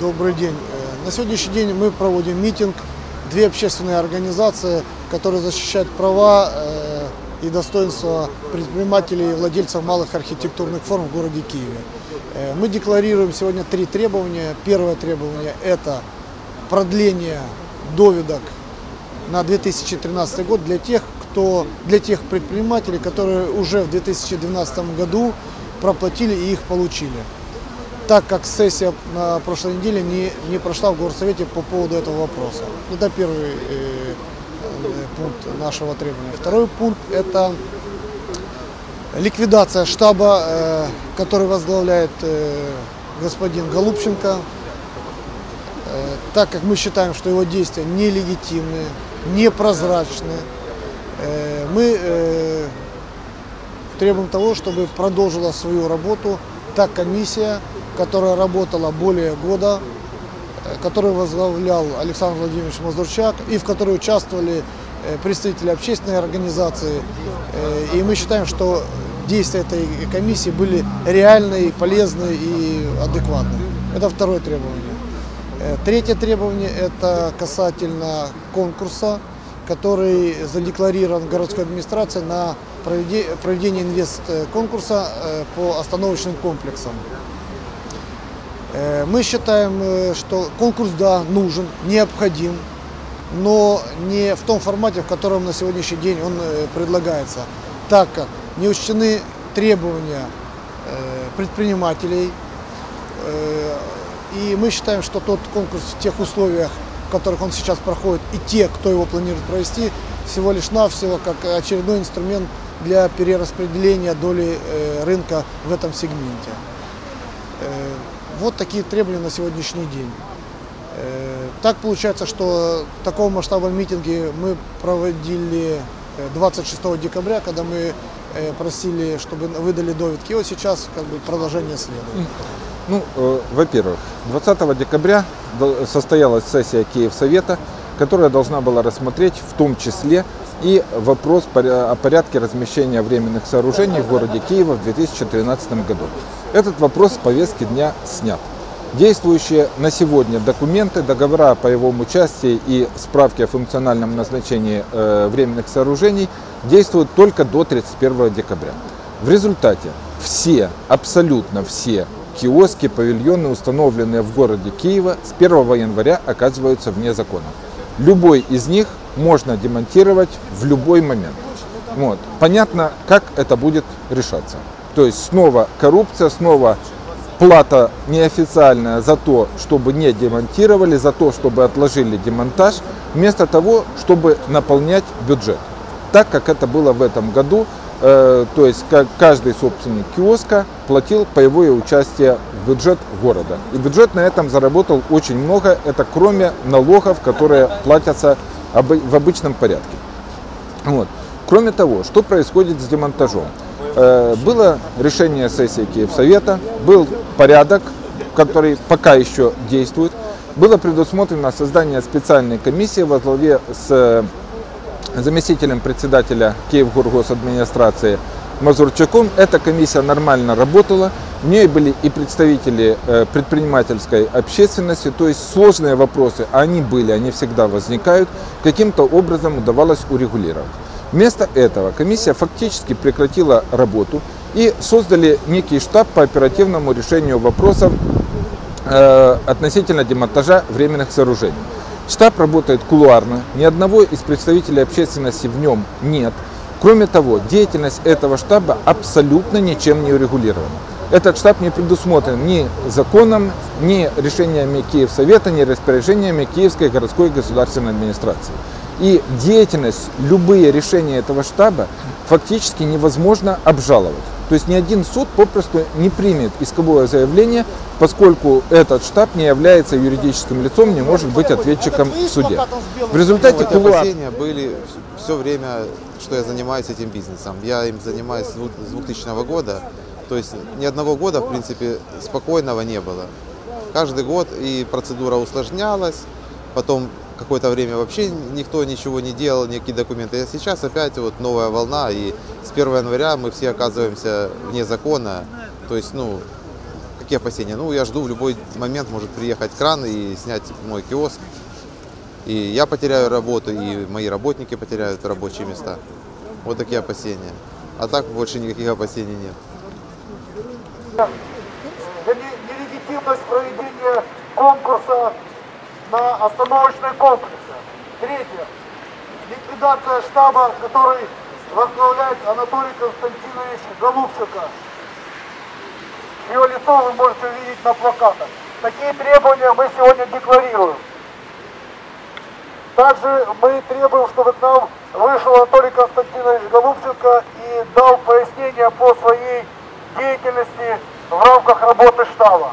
Добрый день. Э, на сегодняшний день мы проводим митинг. Две общественные организации, которые защищают права э, и достоинство предпринимателей и владельцев малых архитектурных форм в городе Киеве. Э, мы декларируем сегодня три требования. Первое требование – это продление доведок на 2013 год для тех, кто, для тех предпринимателей, которые уже в 2012 году проплатили и их получили. Так как сессия на прошлой неделе не, не прошла в горсовете по поводу этого вопроса. Это первый э, э, пункт нашего требования. Второй пункт – это ликвидация штаба, э, который возглавляет э, господин Голубченко, Э, так как мы считаем, что его действия нелегитимны, непрозрачны, мы э, требуем того, чтобы продолжила свою работу та комиссия, которая работала более года, э, которую возглавлял Александр Владимирович Мазурчак и в которой участвовали э, представители общественной организации. Э, И мы считаем, что действия этой комиссии были реальные, полезные и адекватные. Это второе требование. Э, Третье требование – это касательно конкурса, который задекларирован городской администрацией на проведе- проведение инвест-конкурса э, по остановочным комплексам. Э, Мы считаем, э, что конкурс, да, нужен, необходим, но не в том формате, в котором на сегодняшний день он предлагается, так как не учтены требования предпринимателей, И мы считаем, что тот конкурс в тех условиях, которых он сейчас проходит, и те, кто его планирует провести, всего лишь навсего как очередной инструмент для перераспределения доли э, рынка в этом сегменте. Э, Вот такие требования на сегодняшний день. Э, Так получается, что такого масштаба митинги мы проводили э, 26 декабря, когда мы просили, чтобы выдали довідки. И вот сейчас как бы продолжение следует. Ну, э, во-первых, 20 декабря состоялась сессия Киевсовета, которая должна была рассмотреть в том числе и вопрос о порядке размещения временных сооружений в городе Киева в 2013 году. Этот вопрос с повестки дня снят. Действующие на сегодня документы, договора по его участию и справки о функциональном назначении э, временных сооружений действуют только до 31 декабря. В результате все, абсолютно все киоски, павильоны, установленные в городе Киева, с 1 января оказываются вне закона. Любой из них можно демонтировать в любой момент. Вот. Понятно, как это будет решаться. То есть снова коррупция, снова плата неофициальная за то, чтобы не демонтировали, за то, чтобы отложили демонтаж, вместо того, чтобы наполнять бюджет. Так как это было в этом году, э, то есть каждый собственник киоска платил паевое участие в бюджет города. И бюджет на этом заработал очень много, это кроме налогов, которые платятся в обычном порядке. Вот. Кроме того, что происходит с демонтажом? Э, Было решение сессии Киевсовета, был порядок, который пока еще действует. Было предусмотрено создание специальной комиссии во главе с э, заместителем председателя Киевгоргосадминистрации Мазурчаком. Эта комиссия нормально работала. В ней были и представители э, предпринимательской общественности, то есть сложные вопросы, они были, они всегда возникают, каким-то образом удавалось урегулировать. Вместо этого комиссия фактически прекратила работу и создали некий штаб по оперативному решению вопросов э, относительно демонтажа временных сооружений. Штаб работает кулуарно, ни одного из представителей общественности в нем нет. Кроме того, деятельность этого штаба абсолютно ничем не урегулирована. Этот штаб не предусмотрен ни законом, ни решениями Киевсовета, ни распоряжениями Киевской городской государственной администрации. И деятельность, любые решения этого штаба фактически невозможно обжаловать. То есть ни один суд попросту не примет исковое заявление, поскольку этот штаб не является юридическим лицом, не может быть ответчиком в суде. В результате Вот кулуар... были все время, что я занимаюсь этим бизнесом. Я им занимаюсь с 2000 года. То есть ни одного года, в принципе, спокойного не было. Каждый год и процедура усложнялась, потом какое-то время вообще никто ничего не делал, никакие документы. А сейчас опять вот новая волна, и с 1 января мы все оказываемся вне закона. То есть, ну, Какие опасения? Ну, я жду, в любой момент может приехать кран и снять мой киоск. И я потеряю работу, и мои работники потеряют рабочие места. Вот такие опасения. А так больше никаких опасений нет. нелегитимность проведения конкурса на остановочные комплексы. Третье. Ликвидация штаба, который возглавляет Анатолий Константинович Голубчика. Его лицо вы можете увидеть на плакатах. Такие требования мы сегодня декларируем. Также мы требуем, чтобы к нам вышел Анатолий Константинович Голубченко и дал пояснение по своей деятельности в рамках работы штаба.